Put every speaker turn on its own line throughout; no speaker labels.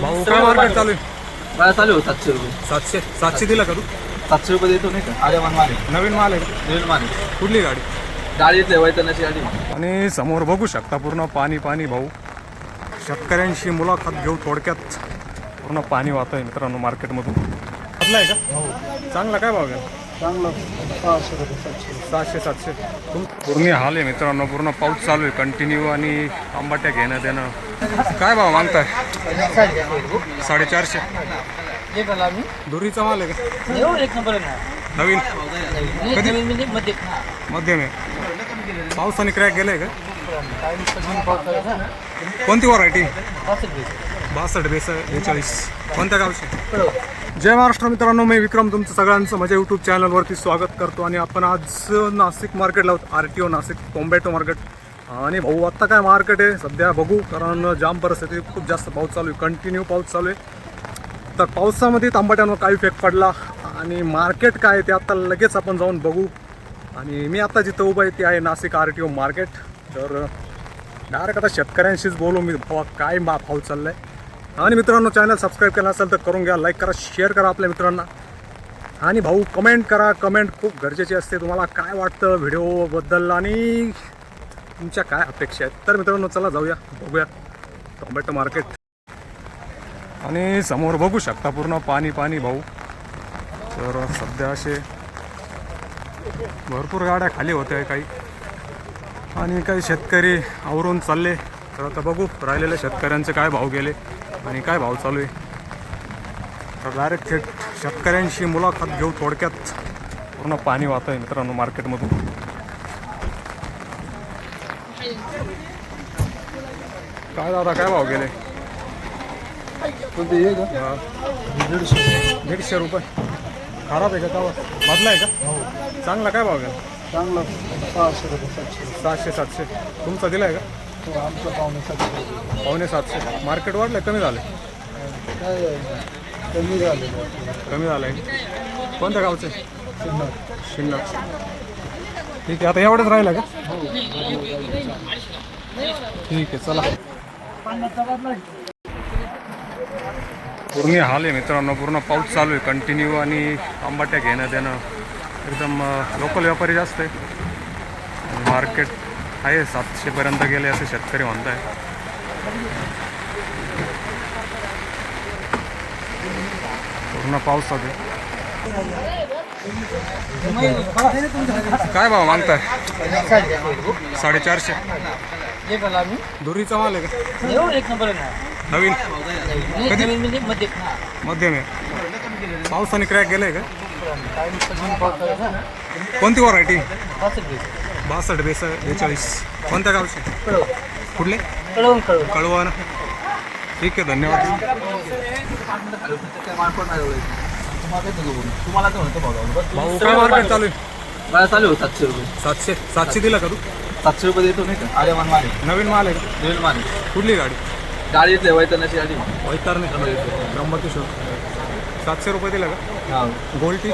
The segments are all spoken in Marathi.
भाऊ काय मार्केट चालू आहे?
मला चालू आहे सातशे रुपये.
सातशे सातशे दिला का तू?
सातशे रुपये देतो नाही का? अरे मान
नवीन माल आहे का?
नवीन माने
कुठली गाडी?
गाडी येते वैतनाची गाडी.
आणि समोर बघू शकता पूर्ण पाणी पाणी भाऊ. शेतकऱ्यांशी मुलाखत घेऊ थोडक्यात. पूर्ण पाणी वाहत आहे मित्रांनो मार्केटमधून आपला आहे का? चांगला काय भाव घ्या
सहाशे रुपये सातशे
सहाशे सातशे. पूर्ण हाल आहे मित्रांनो. पूर्ण पाऊस चालू आहे. कंटिन्यू आणि आंबाट्या घेणं देणं काय भाव मागताय? साडेचारशे. धुरीचा माल आहे का?
एक नंबर आहे
नवीन. कधी? मध्यम. आहे पावसाने क्रॅक गेलाय का? कोणती व्हरायटी बासष्ट बेस बेचाळीस. कोणत्या गावची? जय महाराष्ट्र मित्रांनो मी विक्रम तुमचं सगळ्यांचं माझ्या यूट्यूब चॅनलवरती स्वागत करतो आणि आपण आज नाशिक मार्केटला आहोत R T O Nashik tomato market आणि भाऊ आत्ता काय मार्केट आहे? सध्या बघू कारण जाम परिस्थिती खूप जास्त पाऊस चालू आहे कंटिन्यू पाऊस चालू आहे. तर पावसामध्ये तांबाट्यांवर काय इफेक्ट पडला आणि मार्केट काय आहे ते आत्ता लगेच आपण जाऊन बघू. आणि मी आत्ता जिथं उभं आहे ते आहे Nashik R T O market तर डायरेक्ट आता शेतकऱ्यांशीच बोलू मी भावा काय मा भाव आहे आणि मित्रांनो चॅनल सबस्क्राईब केलं असेल तर करून घ्या लाईक करा शेअर करा आपल्या मित्रांना. आणि भाऊ कमेंट करा. कमेंट खूप गरजेची असते. तुम्हाला काय वाटतं व्हिडिओबद्दल आणि तुमच्या काय अपेक्षा आहेत? तर मित्रांनो चला जाऊया बघूया. टोमॅटो मार्केट आणि समोर बघू शकता पूर्ण पाणी पाणी भाऊ. तर सध्या असे भरपूर गाड्या खाली होत्या काही. आणि काही शेतकरी आवरून चालले. तर आता बघू राहिलेल्या शेतकऱ्यांचे काय भाव गेले. आणि काय भाव चालू आहे? तर डायरेक्ट थेट शेतकऱ्यांशी मुलाखत घेऊ थोडक्यात. पूर्ण पाणी वाहत आहे मित्रांनो मार्केटमधून. काय दादा काय भाव गेले?
कोणते ये का?
हा,
दीडशे.
दीडशे रुपये. खराब आहे का बदला आहे का? चांगला काय भाव गेला?
चांगलं. सहाशे रुपये सातशे.
सहाशे सातशे. तुमचा दिला आहे का?
रुपये आमचं पाहुणे सातशे
पावणे सातशे. मार्केट वाढलं कमी झालं
काय कमी झालेलं
कमी झालं आहे कोणत्या गावचे?
सिन्नर
शिल्लक ठीक आहे आता एवढंच राहिलं का? ठीक आहे चला. पूर्ण हाल आहे मित्रांनो. पूर्ण पाऊस चालू आहे. कंटिन्यू आणि आंबाट्या घेणं देणं एकदम लोकल व्यापारी जास्त आहे. मार्केट आहे सातशेपर्यंत गेले असे शेतकरी म्हणत आहे पूर्ण पाऊस होते आहे काय भाव मागताय? साडेचारशे. दुरीचा माल आहे का? नवीन. कधी? मध्यम. आहे पावसाने क्रॅक गेलाय का? कोणती व्हरायटी? बासष्ट बेस बेचाळीस. कोणत्या गावची? कुठले?
कळवून कळवून
कळवा ना ठीक आहे धन्यवाद.
तुम्हाला काय म्हणतो भाऊ
काय मार्केट चालू आहे?
मला चालू आहे सातशे रुपये
सातशे सातशे दिला का तू?
सातशे रुपये देतो नाही का अरे मान माने
नवीन माल आहे का?
नवीन माने
कुठली गाडी?
गाडी वैतनाची गाडी
वैतार नाही त्र्यंबकेश्वर सातशे रुपये दिला का?
हा.
गोल्टी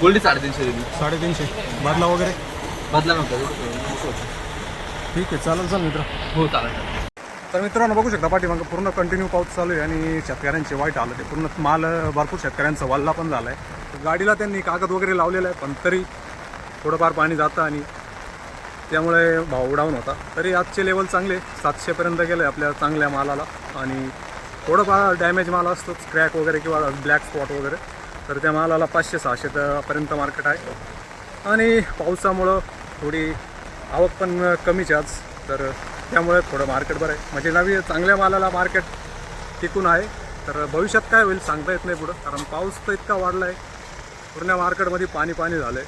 गोल्डी साडेतीनशे रुपये
साडेतीनशे. बदला वगैरे?
बदला नव्हता
ठीक आहे चालेल चाल मित्र.
हो चालेल
तर मित्रांनो बघू शकता पाठीमागं पूर्ण कंटिन्यू पाऊस चालू आहे आणि शेतकऱ्यांचे वाईट आलं ते पूर्ण माल भरपूर शेतकऱ्यांचा वल्ला पण झाला आहे गाडीला त्यांनी कागद वगैरे लावलेला आहे पण तरी थोडंफार पाणी जातं आणि त्यामुळे भाव डाऊन होता. तरी आजचे लेवल चांगले सातशेपर्यंत गेले आपल्या चांगल्या मालाला. आणि थोडंफार डॅमेज माल असतोच क्रॅक वगैरे किंवा ब्लॅक स्पॉट वगैरे. तर त्या मालाला पाचशे सहाशे पर्यंत मार्केट आहे. आणि पावसामुळं थोडी आवक पण कमीच आहे आज. तर त्यामुळे थोडं मार्केट बरं आहे. म्हणजे नवी चांगल्या मालाला मार्केट टिकून आहे. तर भविष्यात काय होईल सांगता येत नाही पुढं. कारण पाऊस तर इतका वाढला आहे पूर्ण मार्केटमध्ये पाणी पाणी झालं आहे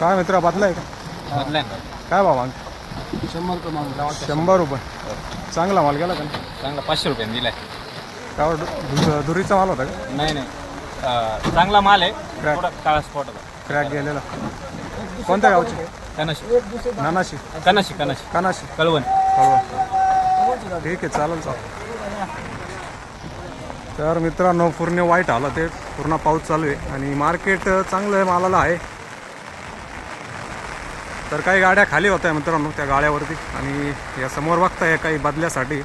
काय मित्र बदला आहे का?
बदलाय
काय भाव माग?
शंभर क्रमांक
शंभर रुपये. चांगला माल गेला का?
चांगला पाचशे रुपयाने दिलाय.
काय वाटतं? दुरीचा माल होता का?
नाही नाही. चांगला माल आहे. थोडा काळा स्पॉट होता.
क्रॅक गेलेला. कोणत्या गावची?
कनाशी
नानाशी
कनाशी कनाशी
कानाशी
कळवण.
कळवा ठीक आहे चालेल चालेल. तर मित्रांनो पूर्ण वाईट आलं ते. पूर्ण पाऊस चालू आहे आणि मार्केट चांगलं आहे मालाला आहे. तर काही गाड्या खाली होत्या मित्रांनो त्या गाड्यावरती. आणि या समोर बघताय काही बदल्यासाठी.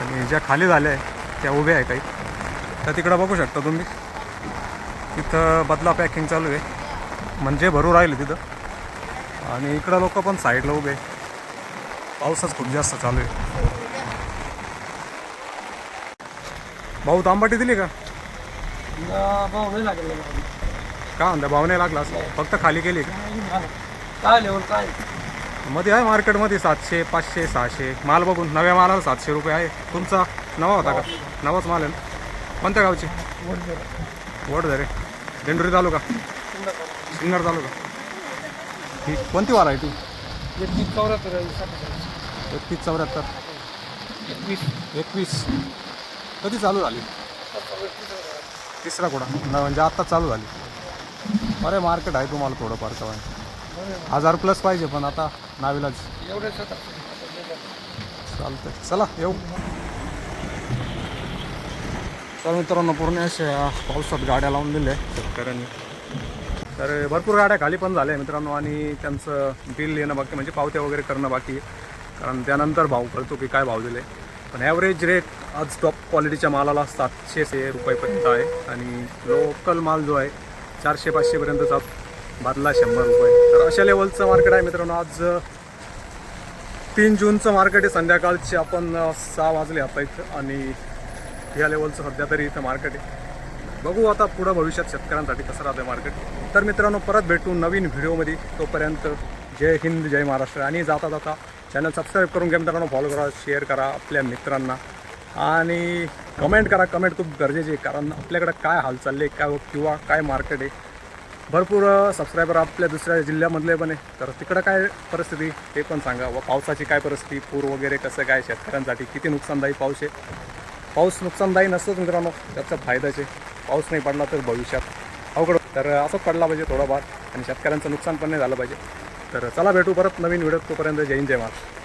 आणि ज्या खाली झाल्या आहे त्या उभ्या आहे काही. तर तिकडं बघू शकता तुम्ही. तिथं बदला पॅकिंग चालू आहे. म्हणजे भरू राहिले तिथं. आणि इकडं लोक पण साईडला उभे. पाऊसच खूप जास्त चालू आहे. भाऊ तांबाटी दिली का?
भाव नाही लागेल
का म्हणता भाव नाही लागला फक्त खाली केली का?
काय लेवल काय?
मध्ये आहे मार्केटमध्ये सातशे पाचशे सहाशे. माल बघून नव्या मालाला सातशे रुपये आहे. तुमचा नवा होता का? नवाच माल आहे ना? कोणत्या गावची? वड धरे दिंडोरी तालुका. सिन्नर तालुका. ही कोणती वार आहे तू?
एकवीस चौऱ्याहत्तर
एकतीस चौऱ्याहत्तर.
एकवीस.
एकवीस. कधी चालू झाली? तिसरा कुडा न म्हणजे आत्ताच चालू झाली. अरे मार्केट आहे तुम्हाला थोडंफार कवाय हजार प्लस पाहिजे पण आता नाविलाच
एवढे
चालतंय. चला येऊ. तर मित्रांनो पूर्ण अशा पावसात गाड्या लावून दिल्या. शेतकऱ्यांनी. तर भरपूर गाड्या खाली पण झाल्या मित्रांनो आणि त्यांचं बिल येणं बाकी म्हणजे पावत्या वगैरे करणं बाकी. कारण त्यानंतर भाव कळतो की काय भाव दिले. पण ॲव्हरेज रेट आज टॉप क्वालिटीच्या मालाला सातशे से रुपयेपर्यंत आहे आणि लोकल माल जो आहे चारशे पाचशेपर्यंतचा बादला शंभर रुपये. तर अशा लेवलचं मार्केट आहे मित्रांनो. आज तीन जूनचं मार्केट आहे. संध्याकाळचे आपण सहा वाजले आता इथं आणि या लेवलचं सध्या तरी इथं मार्केट आहे. बघू आता पुढं भविष्यात शेतकऱ्यांसाठी कसं राहतं मार्केट तर मित्रांनो परत भेटू नवीन व्हिडिओमध्ये तोपर्यंत जय हिंद जय महाराष्ट्र. आणि जाता जाता चॅनल सबस्क्राईब करून घ्या मित्रांनो. फॉलो करा शेअर करा आपल्या मित्रांना. आणि कमेंट करा. कमेंट खूप गरजेची आहे. कारण आपल्याकडं काय हाल चालले काय हो- किंवा काय मार्केट आहे. भरपूर सबस्क्रायबर आपल्या दुसऱ्या जिल्ह्यामधले पण आहे. तर तिकडं काय परिस्थिती ते पण सांगा. व पावसाची काय परिस्थिती पूर वगैरे कसं काय शेतकऱ्यांसाठी किती नुकसानदायी पाऊस आहे. पाऊस नुकसानदायी नसतोच मित्रांनो. त्याचा फायदाच आहे पाऊस नाही पडला तर भविष्यात अवघड. तर असंच पडला पाहिजे थोडाफार आणि शेतकऱ्यांचं नुकसान पण नाही झालं पाहिजे. तर चला भेटू परत नवीन व्हिडिओ तोपर्यंत जय हिंद जय महाराष्ट्र.